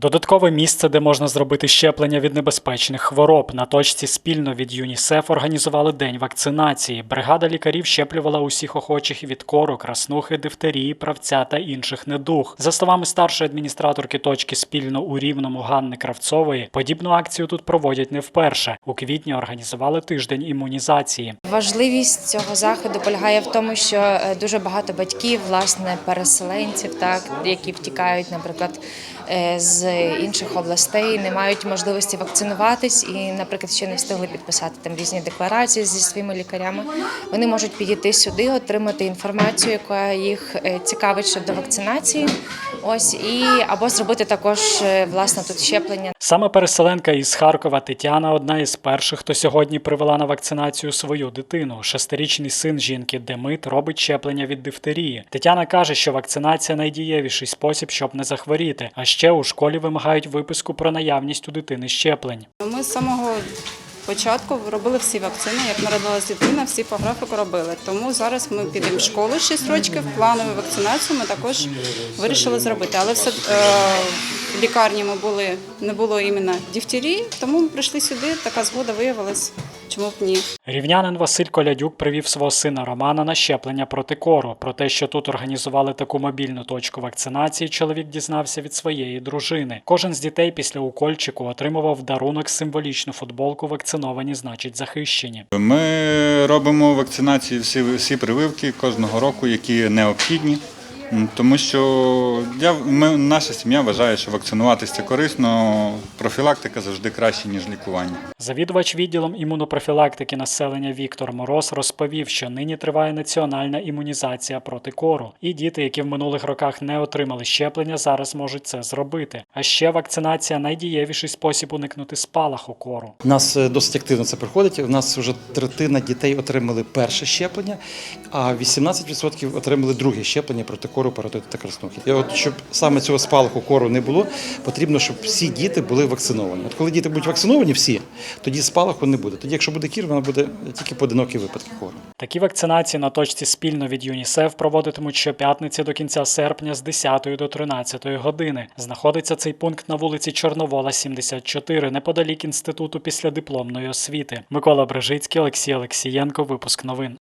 Додаткове місце, де можна зробити щеплення від небезпечних хвороб. На точці спільно від ЮНІСЕФ організували день вакцинації. Бригада лікарів щеплювала усіх охочих від кору, краснухи, дифтерії, правця та інших недуг. За словами старшої адміністраторки точки спільно у Рівному Ганни Кравцової, подібну акцію тут проводять не вперше. У квітні організували тиждень імунізації. Важливість цього заходу полягає в тому, що е, дуже багато батьків, власне, переселенців, так які втікають, наприклад, з інших областей, не мають можливості вакцинуватись і, наприклад, ще не встигли підписати там різні декларації зі своїми лікарями. Вони можуть підійти сюди, отримати інформацію, яка їх е, цікавить щодо вакцинації. Ось і або зробити також е, власне тут щеплення. Саме переселенка із Харкова Тетяна одна із перших, хто сьогодні привела на вакцинацію свою дитину. Шестирічний син жінки Демит робить щеплення від дифтерії. Тетяна каже, що вакцинація найдієвіший спосіб, щоб не захворіти. А ще у школі вимагають виписку про наявність у дитини щеплень. Ми з самого початку робили всі вакцини. Як народилась дитина, всі по графіку робили. Тому зараз ми підемо в школу 6 років, планову вакцинацію ми також вирішили зробити. Але все е, в лікарні ми були не було іменно дифтерії, тому ми прийшли сюди. Така згода виявилась. Чому б ні? Рівнянин Василь Колядюк привів свого сина Романа на щеплення проти кору. Про те, що тут організували таку мобільну точку вакцинації, чоловік дізнався від своєї дружини. Кожен з дітей після укольчику отримував в дарунок символічну футболку вакциновані, значить захищені. Ми робимо вакцинації всі, всі прививки кожного року, які необхідні. Тому що я, ми, наша сім'я вважає, що вакцинуватися це корисно, профілактика завжди краще, ніж лікування. Завідувач відділом імунопрофілактики населення Віктор Мороз розповів, що нині триває національна імунізація проти кору, і діти, які в минулих роках не отримали щеплення, зараз можуть це зробити. А ще вакцинація найдієвіший спосіб уникнути спалаху кору. У нас е, досить активно це проходить. У нас вже третина дітей отримали перше щеплення, а 18% отримали друге щеплення проти кору, паротиту та краснухи. І от щоб саме цього спалаху кору не було, потрібно, щоб всі діти були вакциновані. От коли діти будуть вакциновані всі, тоді спалаху не буде. Тоді, якщо буде кір, вона буде тільки поодинокі випадки кору. Такі вакцинації на точці спільно від ЮНІСЕФ проводитимуть щоп'ятниці до кінця серпня з 10 до 13 години. Знаходиться цей пункт на вулиці Чорновола, 74, неподалік інституту післядипломної освіти. Микола Брижицький, Олексій Олексієнко. Випуск новин.